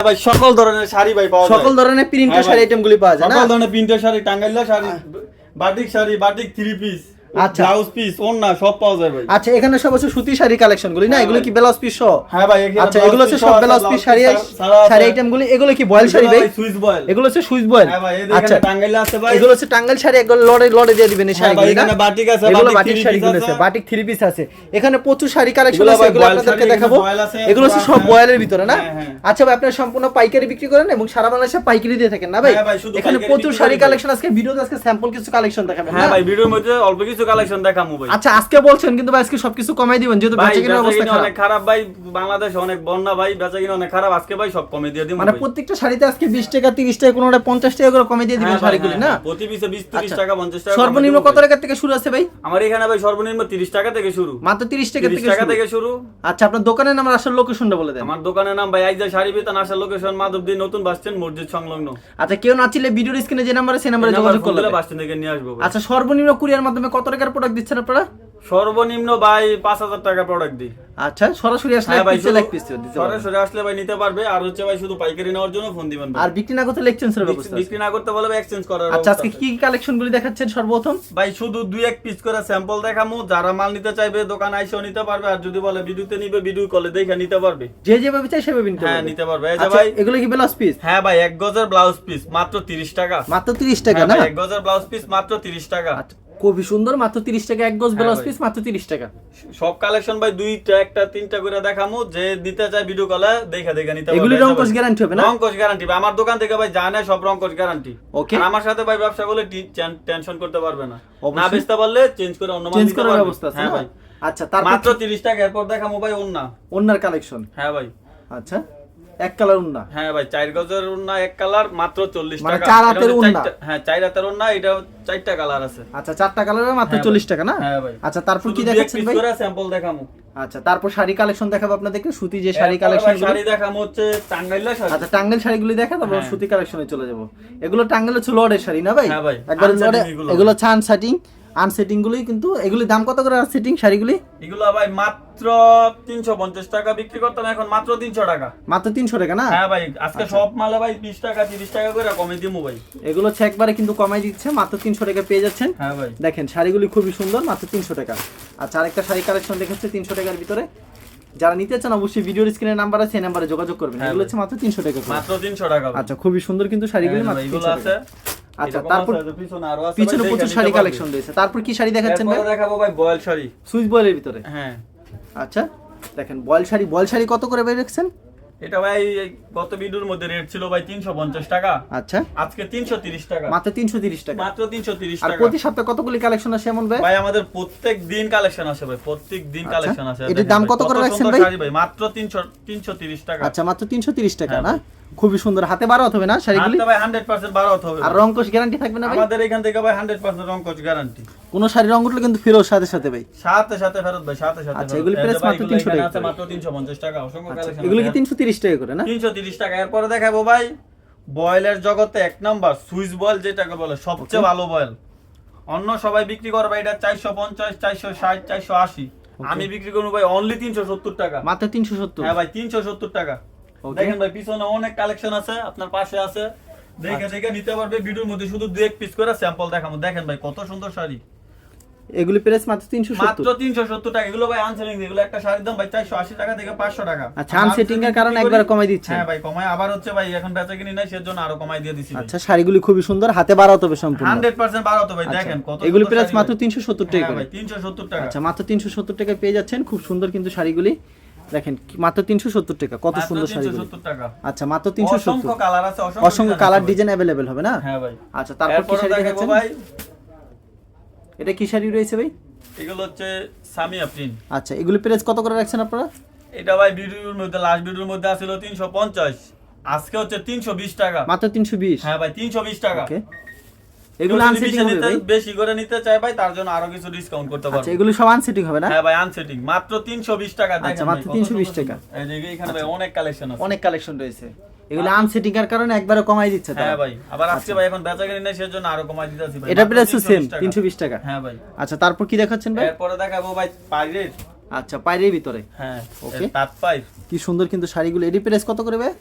ভাই সকল ধরনের শাড়ি ভাই পাওয়া যায়। সকল ধরনের প্রিন্টের হ্যাঁ ভাই। শাড়ি আইটেমগুলি পাওয়া যায় সকল ধরনের প্রিন্টের sari Tangail sari batik sari batik three piece আচ্ছা। ব্লাউজ পিস সব পাওয়া যায় ভাই। আচ্ছা এখানে সব হচ্ছে সুতি শাড়ি কালেকশনগুলি না? হ্যাঁ এগুলো কি ব্লাউজ পিস সহ? হ্যাঁ ভাই আচ্ছা এগুলো হচ্ছে সব আছে, ব্লাউজ পিস শাড়ি আছে। শাড়ি আইটেমগুলি এগুলো কি বয়েল শাড়ি ভাই? বয়েল এগুলো হচ্ছে সুইচ বয়েল হ্যাঁ ভাই আচ্ছা। আছে ভাই। এগুলো হচ্ছে টাঙ্গাইল শাড়ি একবার লড়ে লড়ে দিয়ে দিবেন এই হ্যাঁ ভাই, এখানে বাটিক আছে, এগুলো বাটিক শাড়িগুলো piece আছে আছে। বাটিক থ্রি পিস আছে। এখানে প্রচুর শাড়ি কালেকশন আছে এগুলো আপনাদেরকে দেখাবো। আছে, এগুলো হচ্ছে সব। বয়েলের ভিতরে না? হ্যাঁ। আচ্ছা ভাই আপনারা সম্পূর্ণ পাইকারি বিক্রি করেন এবং সারা বাংলাদেশে পাইকারি দিয়ে থাকেন না ভাই? এখানে প্রচুর শাড়ি কালেকশন আজকে ভিডিওতে আজকে স্যাম্পল কিছু কালেকশন দেখাবেন হ্যাঁ ভাই ভিডিওর মধ্যে অল্প কিছু কালেকশন দেখামু ভাই। আচ্ছা আজকে বলছেন কিন্তু ভাই আজকে সবকিছু কমাই দিবেন যেহেতু অবস্থা খারাপ। অনেক খারাপ ভাই বাংলাদেশ অনেক বন্যা ভাই বেচাকিনা অনেক খারাপ আজকে ভাই সব কমে দিয়ে মানে প্রত্যেকটা শাড়িতে আজকে বিশ টাকা তিরিশ টাকা কোনোটা পঞ্চাশ টাকা করে কমে দিয়ে দিবেন হ্যাঁ শাড়িগুলি হ্যাঁ, না? হ্যাঁ, প্রতি পিসে 20 30 আচ্ছা। টাকা 50 টাকা সর্বনিম্ন কত টাকা থেকে শুরু আছে ভাই? আমার এখানে ভাই সর্বনিম্ন 30 টাকা থেকে শুরু। মাত্র তিরিশ টাকা থেকে টাকা থেকে শুরু। আচ্ছা আপনার দোকানের নাম আর আসল লোকেশনটা বলে দেন। আমার দোকানের নাম ভাই আইজা শাড়ি বিতান আসার লোকেশন মাধবদী নতুন বাস স্ট্যান্ড মসজিদ সংলগ্ন। আচ্ছা কেউ না চিনলে ভিডিওর স্ক্রিনে যে নাম্বারে সেই নাম্বারে যোগাযোগ করলে বাস স্ট্যান্ড থেকে নিয়ে আসব আচ্ছা সর্বনিম্ন কুরিয়ার মাধ্যমে কত টাকার প্রোডাক্ট দিচ্ছেন আপনারা? সর্বনিম্ন ভাই 5000 টাকা প্রোডাক্ট দিই। আচ্ছা সরাসরি আসলে হ্যাঁ ভাই এক পিস দিতে। সরাসরি আসলে ভাই নিতে পারবে আর হচ্ছে ভাই শুধু পাইকারি নেওয়ার জন্য ফোন দিবেন আর বিক্রি না করতে এক্সচেঞ্জের ব্যবস্থা বিক্রি না করতে বলবে এক্সচেঞ্জ করার আচ্ছা আজকে কি কি কালেকশন গুলি দেখাচ্ছেন সর্বপ্রথম? ভাই শুধু দুই এক পিস করে স্যাম্পল দেখামু যারা মাল নিতে চাইবে দোকান আইসেও নিতে পারবে আর যদি বলে ভিডিওতে নিবে ভিডিও কলে দেখে নিতে পারবে। যে যেভাবে চাই সেভাবে নিতে হ্যাঁ নিতে পারবে। এই যে আচ্ছা ভাই এগুলো কি ব্লাউজ পিস হ্যাঁ ভাই এক গজের ব্লাউজ পিস মাত্র 30 টাকা। মাত্র 30 টাকা হ্যাঁ না? এক গজের ব্লাউজ পিস মাত্র 30 টাকা। আচ্ছা খুবই সুন্দর মাত্র 30 টাকা এক গজ ব্লাউজ পিস মাত্র 30 টাকা। সব কালেকশন ভাই দুইটা একটা তিনটা করে দেখামু যে দিতে চাই ভিডিও কলে দেখা দেখে নিতে এগুলি। রংকশ গ্যারান্টি হবে না? রংকশ গ্যারান্টি আমার দোকান থেকে ভাই জানে সব রংকশ গ্যারান্টি ওকে আমার সাথে ভাই ব্যবসা করলে টেনশন করতে পারবে না। না। বেচতে পারলে চেঞ্জ করে অন্য মাল চেঞ্জ করার। ব্যবস্থা আছে হ্যাঁ ভাই। আচ্ছা তার মাত্র 30 টাকা এরপর দেখামু ভাই ওন্না অন্যার কালেকশন হ্যাঁ ভাই। আচ্ছা। এক কালার উন্না। হ্যাঁ ভাই চার গজের ওন্না এক কালার মাত্র 40 মানে টাকা। চার হাতের। চারটা- হ্যাঁ চার হাতের ওন্না এটা চারটা কালার আছে। আচ্ছা চারটা কালারের মাত্র হ্যাঁ 40 ভাই। টাকা না? হ্যাঁ ভাই। আচ্ছা তারপর কি দেখাচ্ছেন ভাই? স্যাম্পল দেখামু। আচ্ছা তারপর শাড়ি কালেকশন দেখাবো আপনাদেরকে। সুতি যে শাড়ি কালেকশন শাড়ি দেখামু হচ্ছে টাঙ্গাইলা শাড়ি। আচ্ছা টাঙ্গেল শাড়িগুলি দেখা তারপর হ্যাঁ। সুতি কালেকশনে চলে যাব। এগুলো টাঙ্গেল হচ্ছে লর্ডের শাড়ি না ভাই? হ্যাঁ ভাই, একবার unsetting এগুলো। এগুলো হচ্ছে আনসেটিং আনসেটিং কিন্তু এগুলি দাম কত করে আনসেটিং শাড়িগুলি? এগুলো ভাই মাত্র তিনশো পঞ্চাশ টাকা বিক্রি করতাম এখন মাত্র তিনশো টাকা। মাত্র তিনশো টাকা না? হ্যাঁ ভাই আজকে আচ্ছা। সব মালে ভাই বিশ টাকা তিরিশ টাকা করে কমে দিমু ভাই। এগুলো হচ্ছে একবারে কিন্তু কমাই দিচ্ছে মাত্র তিনশো টাকা পেয়ে যাচ্ছেন। হ্যাঁ ভাই। দেখেন শাড়িগুলি খুবই সুন্দর মাত্র তিনশো টাকা। আচ্ছা আরেকটা শাড়ি কালেকশন দেখাচ্ছে তিনশো টাকার ভিতরে। যারা নিতে চান অবশ্যই ভিডিওর স্ক্রিনের নাম্বার আছে সেই নাম্বারে যোগাযোগ করবেন। হ্যাঁ এগুলো হচ্ছে মাত্র তিনশো টাকা মাত্র তিনশো টাকা আচ্ছা খুবই সুন্দর কিন্তু শাড়িগুলি হ্যাঁ মাত্র ভাই, 300 টাকা। আচ্ছা তারপর পিছনে প্রচুর শাড়ি কালেকশন রয়েছে। তারপর কি শাড়ি দেখাচ্ছেন ভাই? দেখাবো ভাই বয়েল শাড়ি। সুইচ বয়েলের ভিতরে? হ্যাঁ। আচ্ছা দেখেন বয়েল শাড়ি বয়েল শাড়ি কত করে বের রেখেছেন? এটা ভাই গত ভিডিওর মধ্যে রেট ছিল ভাই তিনশো পঞ্চাশ টাকা। আচ্ছা। আজকে তিনশো তিরিশ টাকা। মাত্র তিনশো তিরিশ টাকা। মাত্র তিনশো তিরিশ আর প্রতি সপ্তাহে কতগুলি কালেকশন আসে এমন ভাই? ভাই আমাদের প্রত্যেক দিন কালেকশন আসে ভাই প্রত্যেক দিন আচ্ছা। কালেকশন আসে। এটার দাম কত করে রাখছেন ভাই? ভাই মাত্র তিনশো তিনশো তিরিশ টাকা। আচ্ছা মাত্র তিনশো তিরিশ টাকা হ্যাঁ না? খুবই সুন্দর। হাতে বারো হবে না শাড়িগুলি? হাতটা ভাই হান্ড্রেড পার্সেন্ট বারো হতে হবে। আর রংকশ গ্যারান্টি থাকবে না ভাই? আমাদের এখান থেকে ভাই হান্ড্রেড পার্সেন্ট রং কোচ গ্যারান্টি কোনো শাড়ি রং উঠলে কিন্তু ফেরো সাথে সাথে ভাই। সাথে সাথে ফেরত ভাই সাথে সাথে আচ্ছা, এগুলি ভাই, মাত্র এগুলো 300 টাকা আছে মাত্র তিনশো পঞ্চাশ টাকা অসংখ্য আচ্ছা কালেকশন এগুলো কি তিনশো তিরিশ টাকা করে না? তিনশো তিরিশ টাকা এরপরে দেখাবো ভাই বয়েলের জগতে এক নাম্বার সুইস বয়েল যেটাকে বলে সবচেয়ে ভালো বয়েল অন্য সবাই বিক্রি করবে এটা চারশো পঞ্চাশ চারশো ষাট চারশো আশি। আমি বিক্রি করব ভাই অনলি তিনশো সত্তর টাকা। মাত্র তিনশো সত্তর? হ্যাঁ ভাই তিনশো সত্তর টাকা। Okay. দেখেন ভাই পিছনে অনেক কালেকশন আছে আপনার পাশে আছে। দেখে আচ্ছা। দেখে নিতে পারবে ভিডিওর মধ্যে শুধু এক পিস করে স্যাম্পল দেখাবো। দেখেন ভাই কত সুন্দর শাড়ি। এগুলি প্রাইস মাত্র তিনশো মাত্র সত্তর তিনশো সত্তর টাকা। এগুলো ভাই আনসেলিং এগুলো একটা শাড়ির দাম ভাই চারশো আশি টাকা থেকে পাঁচশো টাকা। আচ্ছা, unselling এর কারণে একবারে কমাই। হ্যাঁ ভাই কমায় আবার হচ্ছে ভাই এখন বেচা কিনি নাই সেজন্য আরও কমাই দিয়ে দিছি আচ্ছা শাড়িগুলি খুবই সুন্দর হাতে বাড়াতে হবে সম্পূর্ণ। হান্ড্রেড পার্সেন্ট বাড়ো তো ভাই আচ্ছা, দেখেন কত এগুলি প্রাইস মাত্র ভাই। তিনশো সত্তর টাকা হ্যাঁ ভাই তিনশো সত্তর টাকা। আচ্ছা মাত্র তিনশো সত্তর টাকায় পেয়ে যাচ্ছেন খুব সুন্দর কিন্তু শাড়িগুলি। দেখেন মাত্র তিনশো সত্তর টাকা। কত সুন্দর 370 শাড়িগুলি। টাকা। আচ্ছা মাত্র তিনশো সত্তর। কালার আছে অসংখ্য কালার ডিজাইন অ্যাভেলেবেল হবে না? হ্যাঁ ভাই। আচ্ছা তারপর কি শাড়ি দেখাচ্ছেন? ভাই। এটা কি শাড়ি রয়েছে ভাই? এগুলো হচ্ছে সামিয়া প্রিন্ট। আচ্ছা এগুলি প্রাইস কত করে রাখছেন আপনারা? এটা ভাই ভিডিওর মধ্যে লাস্ট ভিডিওর মধ্যে আসছিল তিনশো পঞ্চাশ। আজকে হচ্ছে তিনশো বিশ টাকা। মাত্র তিনশো বিশ? হ্যাঁ ভাই তিনশো বিশ টাকা। ওকে। এগুলো আনসেটিং হবে ভাই। বেশি করে নিতে চাই ভাই তার জন্য আরও কিছু ডিসকাউন্ট করতে আচ্ছা পারব। এগুলো সব আনসেটিং হবে না? হ্যাঁ ভাই আনসেটিং মাত্র 320 টাকা দেখেন আচ্ছা, মাত্র 320 টাকা। এই যে এখানে ভাই অনেক কালেকশন আছে। অনেক কালেকশন রয়েছে। এগুলো আনসেটিং এর কারণে একবারে কমাই দিচ্ছে হ্যাঁ ভাই আবার আজকে ভাই এখন বেচা কিনি সেজন্য আরও কমাই দিতেছি ভাই। এটা প্রাইস সেম টাকা। তিনশো বিশ টাকা। হ্যাঁ ভাই। আচ্ছা তারপর কি দেখাচ্ছেন ভাই? এরপরে দেখাবো ভাই পাইরেট। আচ্ছা পাইরের ভিতরে। হ্যাঁ Okay. তাঁত পাই কি সুন্দর কিন্তু শাড়িগুলো। এডি প্রাইস কত করে ভাই?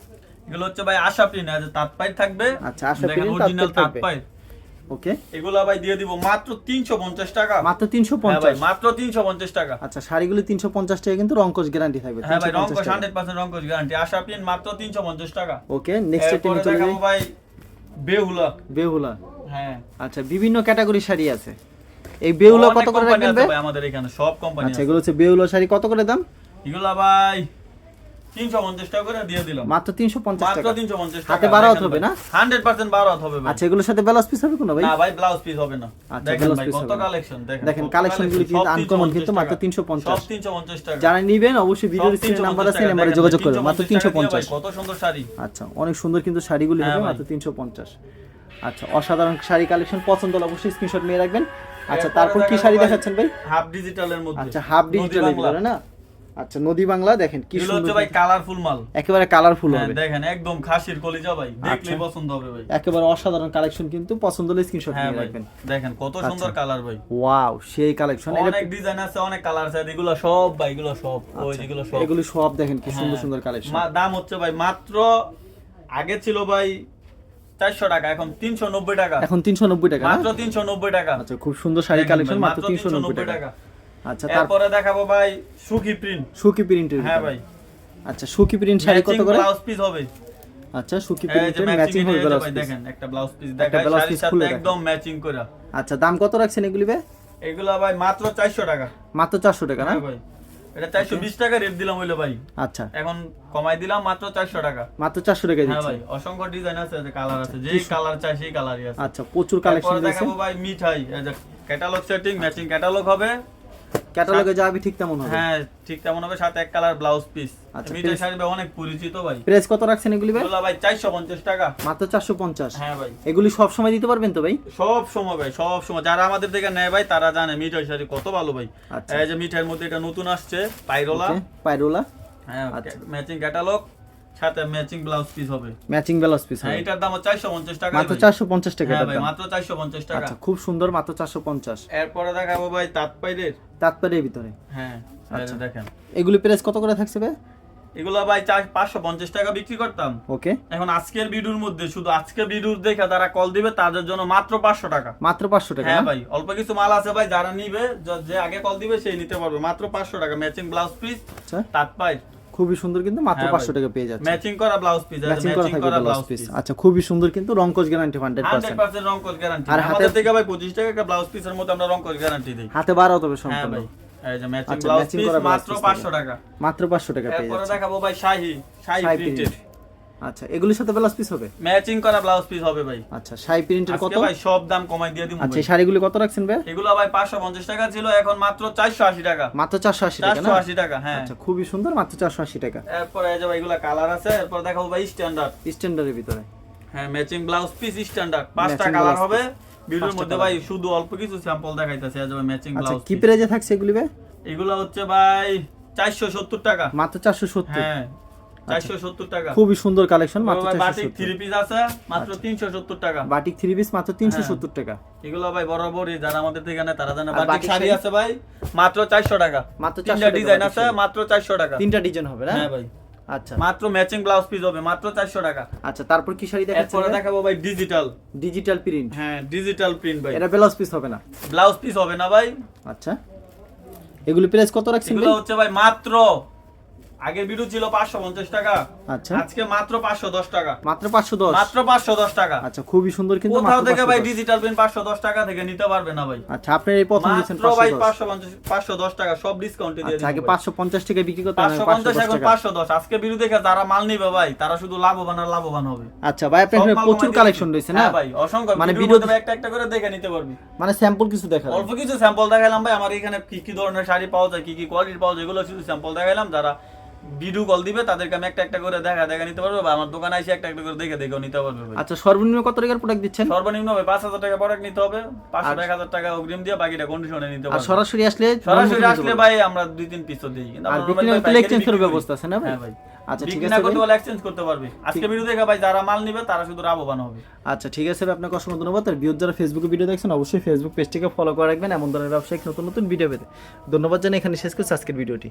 এগুলো হচ্ছে ভাই আশা প্রিন্ট আছে তাঁত পাই থাকবে। আচ্ছা, আশা তাঁত। পাই ওকে এগুলো ভাই দিয়ে দিব মাত্র 350 টাকা। মাত্র হ্যাঁ ভাই পঞ্চাশ। মাত্র 350 টাকা। আচ্ছা শাড়িগুলো তিনশো পঞ্চাশ টাকা কিন্তু গ্যারান্টি থাকবে হ্যাঁ ভাই 350 রংকশ 100% রংকশ গ্যারান্টি আশা মাত্র 350 টাকা। ওকে নেক্সট আইটেমে চলে যাই ভাই বেহুলা। বেহুলা। হ্যাঁ। আচ্ছা বিভিন্ন ক্যাটাগরি শাড়ি আছে। এই বেহুলা কত করে রাখবেন ভাই? ভাই আমাদের এখানে সব কোম্পানি আচ্ছা এগুলো হচ্ছে বেহুলা শাড়ি কত করে দাম? এগুলা ভাই 350 টাকা করে দিয়ে দিলাম। মাত্র তিনশো পঞ্চাশ মাত্র 350 টাকা। হাতে বারো হবে না? 100% বারো হবে ভাই। আচ্ছা এগুলোর সাথে ব্লাউজ পিস হবে কোনো ভাই? না ভাই ব্লাউজ পিস হবে না। দেখেন ভাই কত কালেকশন দেখেন দেখেন কালেকশনগুলো কিন্তু আনকমন কিন্তু মাত্র সব 350 টাকা। যারা নিবেন অবশ্যই ভিডিও স্ক্রিনে নাম্বার আছে নাম্বারে যোগাযোগ করবেন মাত্র তিনশো পঞ্চাশ ভাই, কত সুন্দর শাড়ি। আচ্ছা অনেক সুন্দর কিন্তু শাড়িগুলি হ্যাঁ হবে মাত্র তিনশো পঞ্চাশ। আচ্ছা অসাধারণ শাড়ি কালেকশন পছন্দ হলে অবশ্যই স্ক্রিনশট নিয়ে রাখবেন। আচ্ছা তারপর কি শাড়ি দেখাচ্ছেন ভাই? হাফ ডিজিটালের মধ্যে। আচ্ছা হাফ ডিজিটাল না? আচ্ছা নদী বাংলা দেখেন কি সুন্দর ভাই কালারফুল মাল। একেবারে কালারফুল হ্যাঁ, হবে। দেখেন একদম খাসির কলিজা ভাই দেখলেই আচ্ছা। পছন্দ হবে ভাই। একেবারে অসাধারণ কালেকশন কিন্তু পছন্দ হলে স্ক্রিনশট হ্যাঁ নিয়ে রাখবেন। দেখেন কত সুন্দর কালার ভাই। ওয়াও সেই কালেকশন অনেক ডিজাইন আছে অনেক কালার আছে এগুলো সব ভাই এগুলো সব ওই যেগুলো সব। এগুলি সব দেখেন কি সুন্দর হ্যাঁ। সুন্দর কালেকশন দাম হচ্ছে ভাই মাত্র আগে ছিল ভাই চারশো টাকা এখন তিনশো নব্বই টাকা। এখন তিনশো নব্বই টাকা মাত্র তিনশো নব্বই টাকা। আচ্ছা খুব সুন্দর শাড়ি কালেকশন মাত্র তিনশো নব্বই টাকা। আচ্ছা তার এরপরে দেখাবো ভাই সুখী প্রিন্ট সুকি প্রিন্টের হ্যাঁ ভাই। আচ্ছা সুকি প্রিন্ট শাড়ি কত করে? ব্লাউজ পিস হবে। আচ্ছা সুকি এই প্রিন্টের ম্যাচিং হবে ব্লাউজ পিস দেখেন একটা ব্লাউজ পিস দেখাই শাড়ির সাথে একদম ম্যাচিং করে আচ্ছা দাম কত রাখছেন এগুলি ভাই? এগুলো ভাই মাত্র চারশো টাকা। মাত্র চারশো টাকা না? হ্যাঁ ভাই। এটা চারশো বিশ টাকা রেট দিলাম হইল ভাই। আচ্ছা। এখন কমাই দিলাম মাত্র চারশো টাকা। মাত্র চারশো টাকা হ্যাঁ ভাই অসংখ্য ডিজাইন আছে কালার আছে যেই কালার চাই সেই কালারই আছে। আচ্ছা প্রচুর কালেকশন তারপরে দিয়েছে দেখাবো ভাই মিঠাই এই যে ক্যাটালগ সেটিং ম্যাচিং ক্যাটালগ হবে। ক্যাটালগে যা ঠিক তেমন হবে। হ্যাঁ ঠিক তেমন হবে। সাথে এক কালার ব্লাউজ পিস। মিঠাই শাড়ি ভাই অনেক পরিচিত ভাই। প্রেস কত রাখছেন এগুলি ভাই? ভাই চারশো পঞ্চাশ টাকা। মাত্র চারশো পঞ্চাশ। হ্যাঁ ভাই। এগুলি সব সময় দিতে পারবেন তো ভাই? সব সময় ভাই সব সময়। যারা আমাদের থেকে নেয় ভাই তারা জানে মিটার শাড়ি কত ভালো ভাই। আচ্ছা। এই যে মিটার মধ্যে এটা নতুন আসছে পাইরোলা। পাইরোলা। হ্যাঁ আচ্ছা। Matching catalogue. সাথে ম্যাচিং ব্লাউজ পিস হবে। ম্যাচিং ব্লাউজ পিস হ্যাঁ এটার দাম চারশো পঞ্চাশ টাকা মাত্র চারশো পঞ্চাশ টাকা হ্যাঁ ভাই মাত্র চারশো পঞ্চাশ টাকা। আচ্ছা খুব সুন্দর মাত্র চারশো পঞ্চাশ। এরপরে দেখাবো ভাই ভিতরে। হ্যাঁ আচ্ছা। দেখেন। এগুলি প্রাইস কত করে থাকছে ভাই? এগুলো ভাই চার পাঁচশো পঞ্চাশ টাকা বিক্রি করতাম। ওকে এখন আজকের ভিডিওর মধ্যে শুধু আজকে ভিডিও দেখে তারা কল দিবে তাদের জন্য মাত্র পাঁচশো টাকা। মাত্র পাঁচশো টাকা হ্যাঁ ভাই অল্প কিছু মাল আছে ভাই যারা নিবে যে আগে কল দিবে সেই নিতে পারবে। মাত্র পাঁচশো টাকা ম্যাচিং ব্লাউজ পিস তাঁত পাই খুবই সুন্দর কিন্তু মাত্র হ্যাঁ পাঁচশো টাকা পেয়ে যাচ্ছে। ম্যাচিং করা ব্লাউজ পিস ম্যাচিং করা থাকবে ব্লাউজ পিস আচ্ছা খুবই সুন্দর কিন্তু রংকজ গ্যারান্টি হান্ড্রেড পার্সেন্ট রংকজ গ্যারান্টি আর হাতে- থেকে ভাই পঁচিশ টাকা একটা ব্লাউজ পিসের মধ্যে আমরা রংকজ গ্যারান্টি দিই। হাতে বাড়াও তবে হ্যাঁ সম্পূর্ণ এই যে ম্যাচিং আচ্ছা, মাত্র পাঁচশো টাকা। মাত্র পাঁচশো টাকা পেয়ে যাচ্ছে। দেখাবো ভাই শাহি শাহি প্রিন্টেড আচ্ছা এগুলির সাথে ব্লাউজ পিস হবে? ম্যাচিং করা ব্লাউজ পিস হবে ভাই। আচ্ছা শাড়ি প্রিন্টের কত? ভাই সব দাম কমাই দিয়ে দিব আচ্ছা শাড়িগুলি কত রাখছেন ভাই? এগুলো ভাই পাঁচশো পঞ্চাশ টাকা ছিল এখন মাত্র চারশো আশি টাকা। মাত্র চারশো আশি টাকা চারশো না আশি টাকা হ্যাঁ। আচ্ছা খুবই সুন্দর মাত্র চারশো আশি টাকা। এরপরে এই যে ভাই এগুলা কালার আছে এরপর দেখাবো ভাই স্ট্যান্ডার্ড স্ট্যান্ডার্ডের ভিতরে। হ্যাঁ ম্যাচিং ব্লাউজ পিস স্ট্যান্ডার্ড পাঁচটা কালার হবে। ভিডিওর মধ্যে ভাই শুধু অল্প কিছু স্যাম্পল দেখাইতেছে এই যে ম্যাচিং আচ্ছা কি প্রাইজে থাকছে এগুলি ভাই? এগুলো হচ্ছে ভাই চারশো সত্তর টাকা। মাত্র চারশো সত্তর। হ্যাঁ টাকা। খুবই সুন্দর কালেকশন মাত্র বাটিক সত্তর। থ্রি পিস আছে মাত্র তিনশো সত্তর টাকা। বাটিক থ্রি পিস মাত্র তিনশো হ্যাঁ। সত্তর টাকা। এগুলো ভাই বরাবরই যারা আমাদের থেকে নেয় তারা জানে বাটিক শাড়ি? আছে ভাই মাত্র চারশো টাকা। মাত্র তিনটা 400 ডিজাইন আছে মাত্র চারশো টাকা। তিনটা ডিজাইন হবে না? হ্যাঁ ভাই। আচ্ছা। মাত্র ম্যাচিং ব্লাউজ পিস হবে মাত্র চারশো টাকা। আচ্ছা তারপর কি শাড়ি দেখাচ্ছেন এরপরে দেখাবো ভাই ডিজিটাল ডিজিটাল প্রিন্ট হ্যাঁ ডিজিটাল প্রিন্ট ভাই। এটা ব্লাউজ পিস হবে না? ব্লাউজ পিস হবে না ভাই। আচ্ছা। এগুলি প্রাইস কত রাখছেন এগুলো হচ্ছে ভাই মাত্র আগের ভিডিও ছিল পাঁচশো পঞ্চাশ টাকা। আচ্ছা। আজকে মাত্র পাঁচশো দশ টাকা। মাত্র পাঁচশো দশ? মাত্র পাঁচশো দশ টাকা। আচ্ছা খুবই সুন্দর কিন্তু কোথাও থেকে ভাই ডিজিটাল প্রিন্ট পাঁচশো দশ টাকা থেকে নিতে পারবে না ভাই। আচ্ছা আপনি এই প্রথম মাত্র ভাই পাঁচশো পঞ্চাশ পাঁচশো দশ টাকা সব ডিসকাউন্টে দিয়ে আচ্ছা আগে পাঁচশো পঞ্চাশ টাকা বিক্রি করতে পাঁচশো পঞ্চাশ এখন পাঁচশো দশ। আজকে ভিডিও দেখে যারা মাল নিবে ভাই তারা শুধু লাভবান আর লাভবান হবে। আচ্ছা ভাই আপনার প্রচুর কালেকশন রয়েছে না? হ্যাঁ ভাই অসংখ্য মানে ভিডিও একটা একটা করে দেখে নিতে পারবি। মানে স্যাম্পল কিছু দেখা অল্প কিছু স্যাম্পল দেখালাম ভাই আমার এখানে কি কি ধরনের শাড়ি পাওয়া যায় কি কি কোয়ালিটি পাওয়া যায় এগুলো শুধু স্যাম্পল দেখাইলাম যারা ভিডিও কল দিবে তাদেরকে আমি একটা একটা করে দেখা দেখা নিতে পারবে বা আমার দোকানে এসে একটা একটা করে দেখে দেখেও নিতে পারবে আচ্ছা সর্বনিম্ন কত টাকার প্রোডাক্ট দিচ্ছেন? সর্বনিম্ন হবে পাঁচ হাজার টাকা প্রোডাক্ট নিতে হবে পাঁচশো এক হাজার টাকা অগ্রিম দিয়ে বাকিটা কন্ডিশনে নিতে আর পারবে। সরাসরি আসলে সরাসরি আসলে ভাই আমরা দুই তিন পিস দিই। কিন্তু আর বিক্রি করার ব্যবস্থা আছে না ভাই? হ্যাঁ ভাই। আচ্ছা ঠিক আছে। করতে বলে এক্সচেঞ্জ করতে পারবে। আজকে ভিডিও দেখে ভাই যারা মাল নিবে তারা শুধু লাভবান হবে। আচ্ছা ঠিক আছে আপনাকে অসংখ্য ধন্যবাদ। আর ভিউজ যারা ফেসবুকে ভিডিও দেখছেন অবশ্যই ফেসবুক পেজটিকে ফলো করে রাখবেন। এমন ধরনের ব্যবসায়িক নতুন নতুন ভিডিও পেতে। ধন্যবাদ জানাই এখানে শেষ করছি আজকের ভিডিওটি